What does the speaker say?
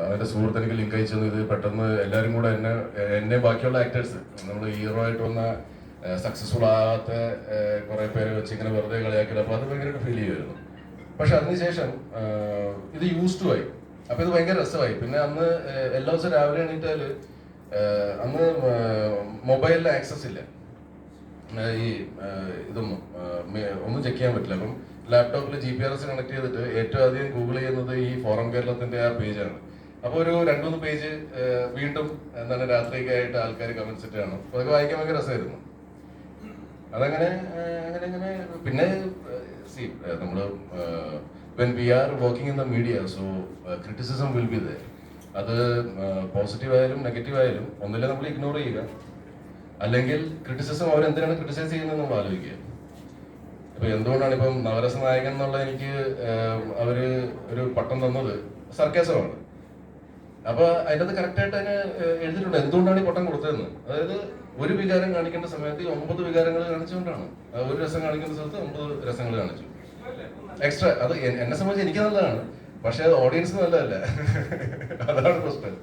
അവന്റെ സുഹൃത്ത് എനിക്ക് ലിങ്ക് അയച്ചു ഇത് പെട്ടെന്ന് എല്ലാവരും കൂടെ എന്നെ എന്നെ ബാക്കിയുള്ള ആക്ടേഴ്സ് നമ്മൾ ഹീറോ ആയിട്ട് വന്ന സക്സസ്ഫുൾ ആകാത്ത കുറെ പേരെ വെച്ച് ഇങ്ങനെ വെറുതെ കളിയാക്കി അപ്പോൾ അത് ഭയങ്കരമായിട്ട് ഫീൽ ചെയ്യുമായിരുന്നു. പക്ഷെ അതിനുശേഷം ഇത് യൂസ് ടു ആയി. അപ്പൊ ഇത് ഭയങ്കര രസമായി. പിന്നെ അന്ന് എല്ലാ ദിവസവും രാവിലെ എണീറ്റാൽ അന്ന് മൊബൈലിൽ ആക്സസ് ഇല്ല. ഈ ഇതൊന്നും ഒന്നും ചെക്ക് ചെയ്യാൻ പറ്റില്ല. അപ്പം ലാപ്ടോപ്പിൽ G P R S connect ചെയ്തിട്ട് ഏറ്റവും അധികം ഗൂഗിൾ ചെയ്യുന്നത് ഈ ഫോറം കേരളത്തിന്റെ ആ പേജാണ് അപ്പോൾ ഒരു രണ്ടു മൂന്ന് പേജ് വീണ്ടും എന്താണ് രാത്രിയൊക്കെ ആയിട്ട് ആൾക്കാർ കമന്റ്സ് കാണും. അപ്പൊ അതൊക്കെ വായിക്കാൻ ഭയങ്കര രസമായിരുന്നു. അതങ്ങനെ അങ്ങനെ അങ്ങനെ പിന്നെ സി നമ്മൾ when we are working in the media so criticism will be there അത് പോസിറ്റീവ് ആയാലും നെഗറ്റീവ് ആയാലും ഒന്നില്ല നമ്മൾ ഇഗ്നോർ ചെയ്യുക. അല്ലെങ്കിൽ ക്രിറ്റിസിസം അവരെന്തിനാണ് ക്രിറ്റിസൈസ് ചെയ്യുന്നത് നമ്മൾ ആലോചിക്കുക. ഇപ്പൊ എന്തുകൊണ്ടാണ് ഇപ്പം നവരസ നായകൻ എന്നുള്ള എനിക്ക് അവർ ഒരു പട്ടം തന്നത്? സർക്കാസമാണ്. അപ്പൊ അതിനകത്ത് കറക്റ്റ് ആയിട്ട് അതിന് എഴുതിയിട്ടുണ്ട്. എന്തുകൊണ്ടാണ് ഈ പൊട്ടം കൊടുത്തതെന്ന്? അതായത് ഒരു വികാരം കാണിക്കേണ്ട സമയത്ത് ഒമ്പത് വികാരങ്ങൾ കാണിച്ചുകൊണ്ടാണ്. ഒരു രസം കാണിക്കുന്ന സ്ഥലത്ത് ഒമ്പത് രസങ്ങൾ കാണിച്ചു. എക്സ്ട്രാ അത് എന്നെ സംബന്ധിച്ച് എനിക്ക് നല്ലതാണ്. പക്ഷെ അത് ഓഡിയൻസ് നല്ലതല്ല. അതാണ് പ്രശ്നം.